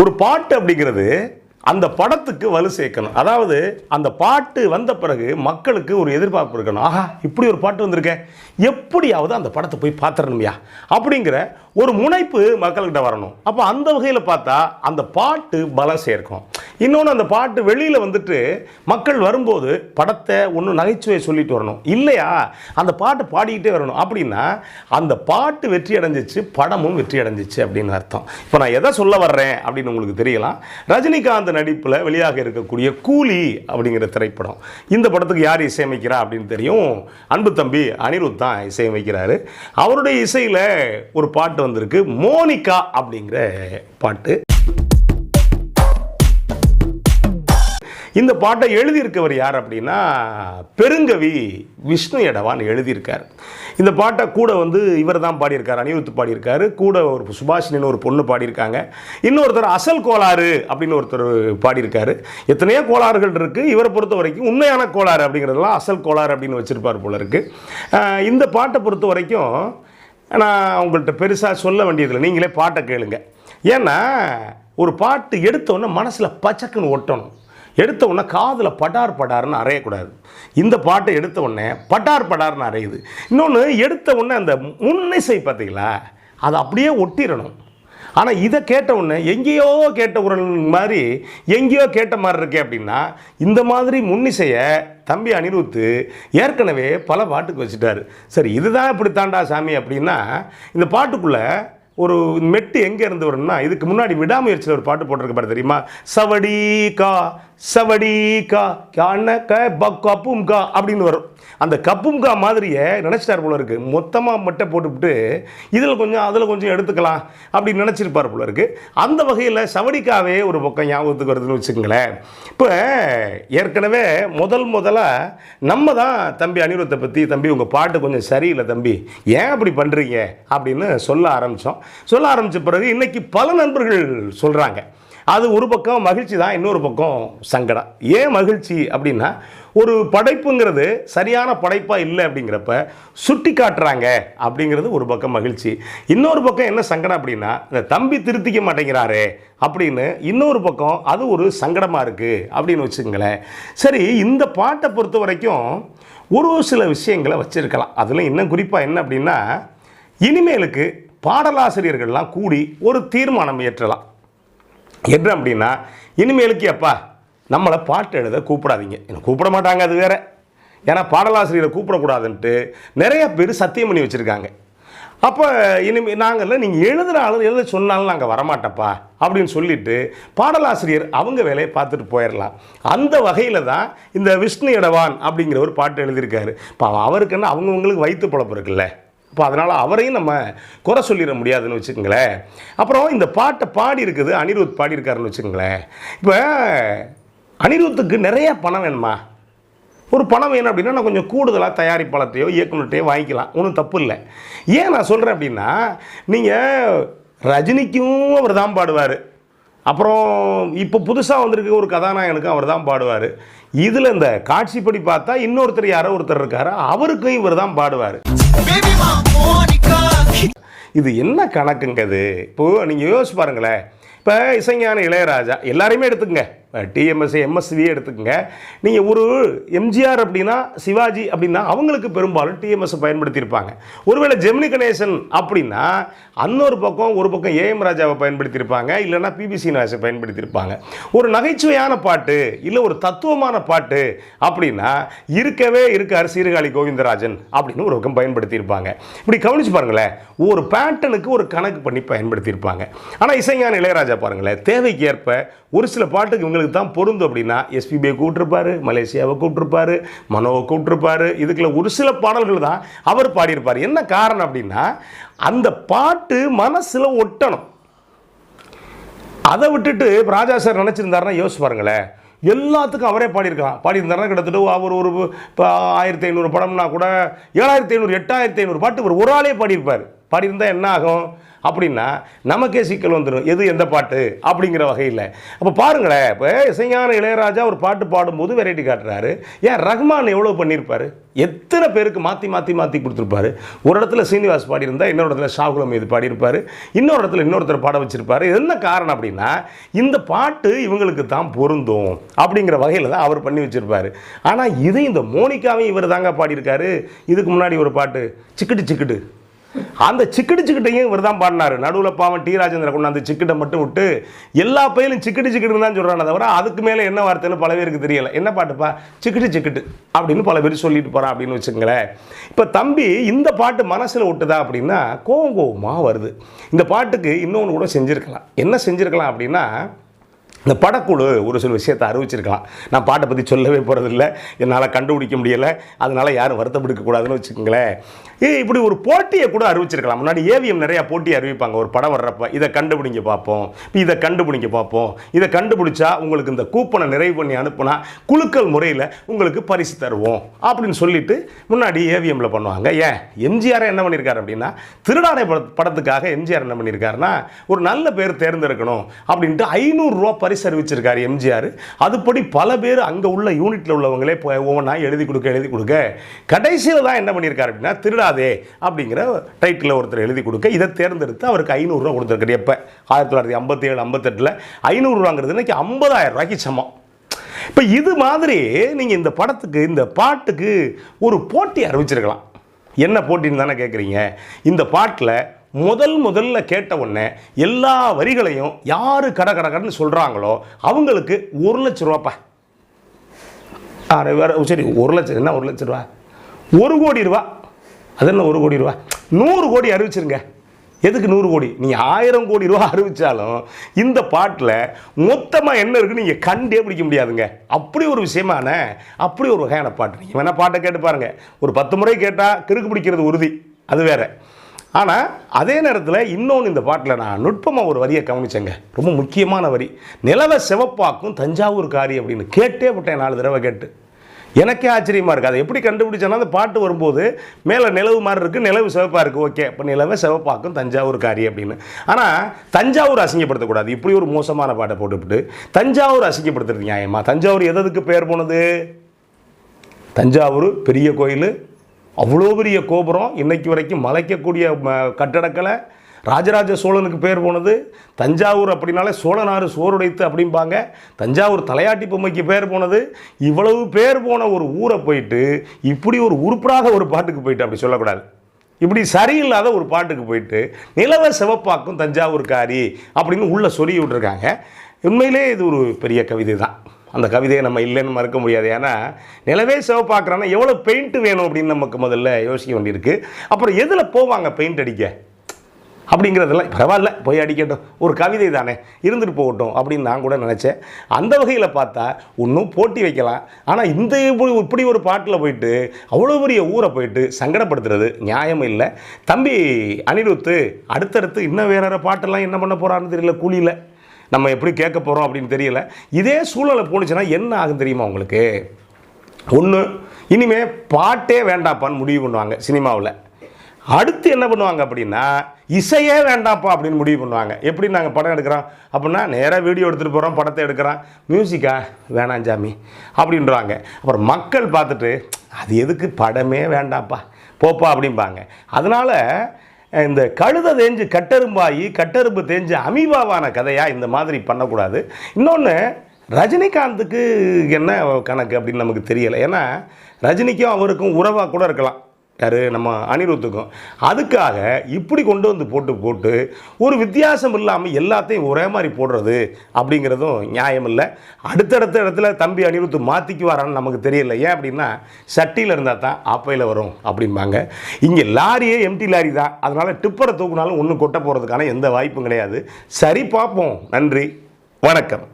ஒரு பாட்டு அப்படிங்கிறது அந்த படத்துக்கு வலு சேர்க்கணும். அதாவது அந்த பாட்டு வந்த பிறகு மக்களுக்கு ஒரு எதிர்பார்ப்பு இருக்கணும். ஆஹா இப்படி ஒரு பாட்டு வந்திருக்கேன் எப்படியாவது அந்த படத்தை போய் பார்த்துடணும்யா. அப்படிங்கிற ஒரு முனைப்பு மக்கள்கிட்ட வரணும். அப்போ அந்த வகையில் பார்த்தா அந்த பாட்டு பலம் சேர்க்கும். இன்னொன்று அந்த பாட்டு வெளியில் வந்துட்டு மக்கள் வரும்போது படத்தை ஒன்று நகைச்சுவை சொல்லிட்டு வரணும். இல்லையா? அந்த பாட்டு பாடிக்கிட்டே வரணும். அப்படின்னா அந்த பாட்டு வெற்றி அடைஞ்சிச்சு படமும் வெற்றி அடைஞ்சிச்சு அப்படின்னு அர்த்தம். இப்போ நான் எதை சொல்ல வர்றேன் அப்படின்னு உங்களுக்கு தெரியலாம். ரஜினிகாந்த் நடிப்பில் வெளியாக இருக்கக்கூடிய கூலி அப்படிங்கிற திரைப்படம். இந்த படத்துக்கு யார் இசையமைக்கிறா அப்படின்னு தெரியும். அன்பு தம்பி அனிருத் தான் இசையமைக்கிறாரு. அவருடைய இசையில் ஒரு பாட்டு வந்திருக்கு மோனிகா அப்படிங்கிற பாட்டு. இந்த பாட்டை எழுதியிருக்கவர் யார் அப்படின்னா பெருங்கவி விஷ்ணு எடவான் எழுதியிருக்கார். இந்த பாட்டை கூட வந்து இவர் தான் பாடியிருக்கார் அனிருத் பாடியிருக்காரு. கூட ஒரு சுபாஷினின்னு ஒரு பொண்ணு பாடியிருக்காங்க. இன்னொருத்தர் அசல் கோளாறு அப்படின்னு ஒருத்தர் பாடியிருக்காரு. எத்தனையோ கோளாறுகள் இருக்குது இவரை பொறுத்த வரைக்கும் உண்மையான கோளாறு அப்படிங்கிறதெல்லாம் அசல் கோளாறு அப்படின்னு வச்சுருப்பார் போல இருக்குது இந்த பாட்டை பொறுத்த வரைக்கும் நான் உங்கள்கிட்ட பெருசாக சொல்ல வேண்டியதில்லை. நீங்களே பாட்டை கேளுங்க. ஏன்னா ஒரு பாட்டு எடுத்தோன்னே மனசில் பச்சக்குன்னு ஒட்டணும். எடுத்த உடனே காதில் படார் படார்னு அறையக்கூடாது இந்த பாட்டை எடுத்த உடனே பட்டார் படார்னு அறையுது இன்னொன்று எடுத்த உடனே அந்த முன்னிசை பார்த்தீங்களா? அதை அப்படியே ஒட்டிடணும். ஆனால் இதை கேட்ட உடனே எங்கேயோ கேட்ட குரல் மாதிரி எங்கேயோ கேட்ட மாதிரி இருக்கே அப்படின்னா இந்த மாதிரி முன்னிசையை தம்பி அனிருத்து ஏற்கனவே பல பாட்டுக்கு வச்சுட்டாரு. சரி இதுதான் இப்படி தாண்டா சாமி அப்படின்னா இந்த பாட்டுக்குள்ளே ஒரு மெட்டு எங்கே இருந்து வரும்னா இதுக்கு முன்னாடி விடாமுயற்சியில் ஒரு பாட்டு போட்டிருக்க பாரு தெரியுமா? சவடி கா சவடி கா கான க ப- கப்பும் கா அப்படின்னு வரும். அந்த கப்பும் கா மாதிரியே நினச்சிட்டார் போல இருக்குது மொத்தமாக மட்டை போட்டுவிட்டு இதில் கொஞ்சம் அதில் கொஞ்சம் எடுத்துக்கலாம் அப்படின்னு நினச்சிருப்பார் போல இருக்குது அந்த வகையில் சவடிக்காவே ஒரு பக்கம் ஞாபகத்துக்கு வருதுன்னு வச்சுக்கோங்களேன். இப்போ ஏற்கனவே முதல் முதலாக நம்ம தான் தம்பி அனிருத்தை பற்றி தம்பி உங்கள் பாட்டு கொஞ்சம் சரியில்லை தம்பி. ஏன் அப்படி பண்ணுறீங்க அப்படின்னு சொல்ல ஆரம்பித்தோம் சொல்ல ஆரம்பித்த பிறகு இன்னைக்கு பல நண்பர்கள் சொல்கிறாங்க அது ஒரு பக்கம் மகிழ்ச்சி தான் இன்னொரு பக்கம் சங்கடம். ஏன் மகிழ்ச்சி அப்படின்னா ஒரு படைப்புங்கிறது சரியான படைப்பாக இல்லை அப்படிங்கிறப்ப சுட்டி காட்டுறாங்க அப்படிங்கிறது ஒரு பக்கம் மகிழ்ச்சி. இன்னொரு பக்கம் என்ன சங்கடம் அப்படின்னா இந்த தம்பி திருத்திக்க மாட்டேங்கிறாரே அப்படின்னு இன்னொரு பக்கம் அது ஒரு சங்கடமாக இருக்குது அப்படின்னு வச்சுக்கங்களேன். சரி இந்த பாட்டை பொறுத்த வரைக்கும் ஒரு சில விஷயங்களை வச்சுருக்கலாம். அதில் இன்னும் குறிப்பாக என்ன அப்படின்னா இனிமேலுக்கு பாடலாசிரியர்கள்லாம் கூடி ஒரு தீர்மானம் இயற்றலாம். என்ன அப்படின்னா இனிமேலுக்கு அப்பா நம்மளை பாட்டு எழுத கூப்பிடாதீங்க. என்னை கூப்பிட மாட்டாங்க அது வேற. ஏன்னா பாடலாசிரியரை கூப்பிடக்கூடாதுன்ட்டு நிறைய பேர் சத்தியம் பண்ணி வச்சுருக்காங்க. அப்போ இனிமே நாங்கள்ல நீங்கள் எழுதுனாலும் எழுத சொன்னாலும் நாங்கள் வரமாட்டப்பா அப்படின்னு சொல்லிட்டு பாடலாசிரியர் அவங்க வேலையை பார்த்துட்டு போயிடலாம் அந்த வகையில் தான் இந்த விஷ்ணு இடவான் அப்படிங்கிற ஒரு பாட்டு எழுதியிருக்காரு. இப்போ அவருக்கு என்ன அவங்கவுங்களுக்கு வயிற்று பழப்பு இருக்குல்ல. இப்போ அதனால் அவரையும் நம்ம குறை சொல்லிட முடியாதுன்னு வச்சுக்கோங்களேன். அப்புறம் இந்த பாட்டை பாடி இருக்குது அனிருத் பாடியிருக்காருன்னு வச்சுக்கோங்களேன். இப்போ அனிருத்துக்கு நிறைய பணம் வேணுமா? ஒரு பணம் வேணும் அப்படின்னா நான் கொஞ்சம் கூடுதலாக தயாரிப்பாளர்கிட்டையோ இயக்குநர்கிட்டையோ வாங்கிக்கலாம். ஒன்றும் தப்பு இல்லை. ஏன் நான் சொல்கிறேன் அப்படின்னா நீங்கள் ரஜினிக்கும் அவர் தான் பாடுவார். அப்புறம் இப்போ புதுசாக வந்திருக்க ஒரு கதாநாயகனுக்கும் அவர் தான் பாடுவார். இதில் இந்த காட்சிப்படி பார்த்தா இன்னொருத்தர் யாரோ ஒருத்தர் இருக்காரு. அவருக்கும் இவர் தான் பாடுவார். இது என்ன கணக்குங்க இது? இப்போது நீங்கள் யோசிச்சு பாருங்களேன். இப்போ இசைஞான இளையராஜா எல்லாரையுமே எடுத்துக்கங்க. டிஎம்எஸ் எம்எஸ்வியே எடுத்துக்கோங்க. நீங்கள் ஒரு எம்ஜிஆர் அப்படின்னா சிவாஜி அப்படின்னா அவங்களுக்கு பெரும்பாலும் டிஎம்எஸ் பயன்படுத்தியிருப்பாங்க. ஒருவேளை ஜெமினி கணேசன் அப்படின்னா அன்னொரு பக்கம் ஒரு பக்கம் ஏஎம் ராஜாவை பயன்படுத்தியிருப்பாங்க இல்லைன்னா பிபிசி நாசை பயன்படுத்தியிருப்பாங்க. ஒரு நகைச்சுவையான பாட்டு இல்லை ஒரு தத்துவமான பாட்டு அப்படின்னா இருக்கவே இருக்கார் சீர்காழி கோவிந்தராஜன் அப்படின்னு ஒரு பக்கம் பயன்படுத்தியிருப்பாங்க. இப்படி கவனிச்சு பாருங்களேன் ஒரு பேட்டனுக்கு ஒரு கணக்கு பண்ணி பயன்படுத்தியிருப்பாங்க. ஆனால் இசைஞான இளையராஜா பாருங்களேன் தேவைக்கு ஏற்ப ஒரு சில பாட்டுக்கு இவங்களுக்கு தான் பொருந்தும் அப்படின்னா எஸ்பிபியை கூப்பிட்டுருப்பாரு மலேசியாவை கூப்பிட்டுருப்பாரு மனோவை கூப்பிட்டுருப்பாரு. இதுக்குள்ள ஒரு சில பாடல்கள் தான் அவர் பாடியிருப்பார். என்ன காரணம் அப்படின்னா அந்த பாட்டு மனசில் ஒட்டணும். அதை விட்டுட்டு ராஜா சார் நினச்சிருந்தாருன்னா யோசிச்சு பாருங்களேன். எல்லாத்துக்கும் அவரே பாடியிருக்கலாம். பாடியிருந்தாருன்னா கிட்டத்தட்ட அவர் ஒரு இப்போ ஆயிரத்தி ஐநூறு படம்னா கூட ஏழாயிரத்தி ஐநூறு எட்டாயிரத்தி ஐநூறு பாட்டு ஒரு ஆளே பாடியிருப்பார். பாடியிருந்தால் என்ன ஆகும்? அப்படின்னா நமக்கே சிக்கல் வந்துடும் எது எந்த பாட்டு? அப்படிங்கிற வகையில். அப்போ பாருங்களேன் இப்போ இசைஞான இளையராஜா ஒரு பாட்டு பாடும்போது வெரைட்டி காட்டுறாரு. ஏன் ரஹ்மான் எவ்வளோ பண்ணியிருப்பாரு எத்தனை பேருக்கு மாற்றி மாற்றி மாற்றி கொடுத்துருப்பாரு? ஒரு இடத்துல சீனிவாஸ் பாடியிருந்தா இன்னொரு இடத்துல ஷாகுலம் இது பாடியிருப்பார். இன்னொரு இடத்துல இன்னொருத்தர் பாட வச்சிருப்பாரு. என்ன காரணம் அப்படின்னா இந்த பாட்டு இவங்களுக்கு தான் பொருந்தும் அப்படிங்கிற வகையில் தான் அவர் பண்ணி வச்சுருப்பார். ஆனால் இது இந்த மோனிகாவையும் இவர் தாங்க பாடியிருக்காரு. இதுக்கு முன்னாடி ஒரு பாட்டு சிக்கிட்டு சிக்கிட்டு. அந்த சிக்கிட்டு சிக்கிட்டையும் இவர் தான் பாடினார். நடுவில் பாவம் டி ராஜேந்திர கொண்டாந்து சிக்கிட்டை மட்டும் விட்டு எல்லா பயிலும் சிக்கிட்டு சிக்கிட்டுன்னு தான் சொல்கிறானே தவிர அதுக்கு மேலே என்ன வார்த்தைன்னு பல பேருக்கு தெரியல. என்ன பாட்டுப்பா? சிக்கிட்டு சிக்கிட்டு அப்படின்னு பல பேர் சொல்லிட்டு போகிறான் அப்படின்னு வச்சுங்களேன் இப்போ தம்பி இந்த பாட்டு மனசில் விட்டுதா அப்படின்னா கோவம் கோவமாக வருது. இந்த பாட்டுக்கு இன்னொன்று கூட செஞ்சுருக்கலாம். என்ன செஞ்சுருக்கலாம் அப்படின்னா இந்த படக்குழு ஒரு சில விஷயத்தை அறிவிச்சிருக்கலாம். நான் பாட்டை பற்றி சொல்லவே போகிறதில்ல என்னால் கண்டுபிடிக்க முடியலை. அதனால் யாரும் வருத்தப்படுக்கக்கூடாதுன்னு வச்சுக்கோங்களேன். ஏ இப்படி ஒரு போட்டியை கூட அறிவிச்சிருக்கலாம். முன்னாடி ஏவிஎம் நிறையா போட்டி அறிவிப்பாங்க. ஒரு படம் வர்றப்ப இதை கண்டுபிடிங்க பார்ப்போம். இப்ப இதை கண்டுபிடிங்க பார்ப்போம். இதை கண்டுபிடிச்சா உங்களுக்கு இந்த கூப்பனை நிறைவு பண்ணி அனுப்புனா குழுக்கள் முறையில் உங்களுக்கு பரிசு தருவோம் அப்படின்னு சொல்லிட்டு முன்னாடி ஏவிஎம்மில் பண்ணுவாங்க. ஏன்? எம்ஜிஆர் என்ன பண்ணியிருக்காரு அப்படின்னா திருநாடை பட படத்துக்காக எம்ஜிஆர் என்ன பண்ணியிருக்காருன்னா ஒரு நல்ல பேர் தேர்ந்தெடுக்கணும் அப்படின்ட்டு ஐநூறுரூவா பரிசு அறிவிச்சிருக்காரு எம்ஜிஆர். அதுபடி பல பேர் அங்கே உள்ள யூனிட்டில் உள்ளவங்களே இப்போ ஒவ்வொன்றா எழுதி கொடுக்க எழுதி கொடுக்க கடைசியில் தான் என்ன பண்ணியிருக்காரு அப்படின்னா திருடாதே அப்படிங்கிற டைட்டில் ஒருத்தர் எழுதி கொடுக்க இதை தேர்ந்தெடுத்து அவருக்கு ஐநூறுரூவா கொடுத்துருக்காரு. எப்போ? ஆயிரத்தி தொள்ளாயிரத்தி ஐம்பத்தி ஏழு ஐம்பத்தெட்டில் ஐநூறுரூவாங்கிறது இன்னைக்கு ஐம்பதாயிரம் ரூபாய்க்கு சமம். இப்போ இது மாதிரி நீங்கள் இந்த படத்துக்கு இந்த பாட்டுக்கு ஒரு போட்டி அறிவிச்சிருக்கலாம். என்ன போட்டின்னு தானே கேட்குறீங்க இந்த பாட்டில் முதல் முதல்ல கேட்ட உடனே எல்லா வரிகளையும் யார் கட கட கடன்னு சொல்கிறாங்களோ அவங்களுக்கு ஒரு லட்ச ரூபாப்பா. வேறு சரி ஒரு லட்சம் என்ன ஒரு லட்ச ரூபா? ஒரு கோடி ரூபா. அது என்ன ஒரு கோடி ரூபா? நூறு கோடி அறிவிச்சிருங்க. எதுக்கு நூறு கோடி? நீங்கள் ஆயிரம் கோடி ரூபா அறிவிச்சாலும் இந்த பாட்டில் மொத்தமாக என்ன இருக்குன்னு நீங்கள் கண்டே பிடிக்க முடியாதுங்க. அப்படி ஒரு விஷயமான அப்படி ஒரு வகையான பாட்டு. நீங்கள் வேணால் பாட்டை கேட்டு பாருங்கள் ஒரு பத்து முறை கேட்டால் கிறுக்கு பிடிக்கிறது உறுதி. அது வேறு. ஆனால் அதே நேரத்தில் இன்னொன்று இந்த பாட்டில் நான் நுட்பமாக ஒரு வரியை கவனிச்சேங்க. ரொம்ப முக்கியமான வரி. நிலவை சிவப்பாக்கும் தஞ்சாவூர் காரி அப்படின்னு கேட்டே விட்டேன் நாலு தடவை கேட்டு. எனக்கே ஆச்சரியமாக இருக்குது அதை எப்படி கண்டுபிடிச்சேன்னா அந்த பாட்டு வரும்போது மேலே நிலவு மாதிரி இருக்குது நிலவு சிவப்பாக இருக்குது ஓகே இப்போ நிலவை சிவப்பாக்கும் தஞ்சாவூர் காரி அப்படின்னு. ஆனால் தஞ்சாவூர் அசிங்கப்படுத்தக்கூடாது. இப்படி ஒரு மோசமான பாட்டை போட்டுவிட்டு தஞ்சாவூர் அசிங்கப்படுத்துறது நியாயமா? தஞ்சாவூர் எதுக்கு பேர் போனது? தஞ்சாவூர் பெரிய கோயில் அவ்வளோ பெரிய கோபுரம் இன்றைக்கு வரைக்கும் மலைக்கக்கூடிய கட்டடக்கலை. ராஜராஜ சோழனுக்கு பேர் போனது. தஞ்சாவூர் அப்படின்னாலே சோழனாறு சோறுடைத்து அப்படிம்பாங்க. தஞ்சாவூர் தலையாட்டி பொம்மைக்கு பேர் போனது. இவ்வளவு பேர் போன ஒரு ஊரை போயிட்டு இப்படி ஒரு உருப்படாத ஒரு பாட்டுக்கு போயிட்டு அப்படி சொல்லக்கூடாது. இப்படி சரியில்லாத ஒரு பாட்டுக்கு போயிட்டு நிலவ சிவப்பாக்கும் தஞ்சாவூர் காரி அப்படின்னு உள்ளே சொல்லி விட்டுருக்காங்க உண்மையிலே இது ஒரு பெரிய கவிதை தான் அந்த கவிதையை நம்ம இல்லைன்னு மறக்க முடியாது. ஏன்னா நிலவே சிவப்பாக்குறான்னா எவ்வளோ பெயிண்ட் வேணும் அப்படின்னு நமக்கு முதல்ல யோசிக்க வேண்டியிருக்கு. அப்புறம் எதில் போவாங்க பெயிண்ட் அடிக்க? அப்படிங்கிறதெல்லாம் பரவாயில்ல போய் அடிக்கட்டும். ஒரு கவிதை தானே இருந்துட்டு போகட்டும் அப்படின்னு நான் கூட நினச்சேன். அந்த வகையில் பார்த்தா இன்னும் போட்டி வைக்கலாம். ஆனால் இந்த இப்படி ஒரு பாட்டில் போயிட்டு அவ்வளோ பெரிய ஊரை போயிட்டு சங்கடப்படுத்துறது நியாயம் இல்லை. தம்பி அனிருத்து அடுத்தடுத்து இன்னும் வேற வேற பாட்டெல்லாம் என்ன பண்ண போகிறான்னு தெரியல கூலியில். நம்ம எப்படி கேட்க போகிறோம் அப்படின்னு தெரியல. இதே சூழலை போணுச்சுன்னா என்ன ஆகும் தெரியுமா உங்களுக்கு? ஒன்று இனிமேல் பாட்டே வேண்டாப்பான்னு முடிவு பண்ணுவாங்க சினிமாவில். அடுத்து என்ன பண்ணுவாங்க அப்படின்னா இசையே வேண்டாம்ப்பா அப்படின்னு முடிவு பண்ணுவாங்க. எப்படி நாங்கள் படம் எடுக்கிறோம். அப்படின்னா நேராக வீடியோ எடுத்துகிட்டு போகிறோம் படத்தை எடுக்கிறோம். மியூசிக்கா வேணாம் ஜாமி அப்படின்றாங்க. அப்புறம் மக்கள் பார்த்துட்டு அது எதுக்கு படமே வேண்டாம்ப்பா போப்பா அப்படிம்பாங்க. அதனால் இந்த கழுதை தேஞ்சு கட்டெரும்பாயி கட்டெரும்பு தேஞ்சு அமீபாவான கதையாக இந்த மாதிரி பண்ணக்கூடாது. இன்னொன்று ரஜினிகாந்துக்கு என்ன கணக்கு அப்படின்னு நமக்கு தெரியலை. ஏன்னா ரஜினிக்கும் அவருக்கும் உறவாக கூட இருக்கலாம். யார்? நம்ம அனிருத்துக்கும். அதுக்காக இப்படி கொண்டு வந்து போட்டு போட்டு ஒரு வித்தியாசம் இல்லாமல் எல்லாத்தையும் ஒரே மாதிரி போடுறது அப்படிங்கிறதும் நியாயம் இல்லை. அடுத்தடுத்த இடத்துல தம்பி அனிருத்து மாற்றிக்குவாரான்னு நமக்கு தெரியல. ஏன் அப்படின்னா சட்டியில் இருந்தால் தான் அப்பையில் வரும் அப்படிம்பாங்க. இங்கே லாரியே எம்டி லாரி தான். அதனால் டிப்பரை தூக்குனாலும் ஒன்றும் கொட்ட போகிறதுக்கான எந்த வாய்ப்பும் கிடையாது. சரி பார்ப்போம். நன்றி. வணக்கம்.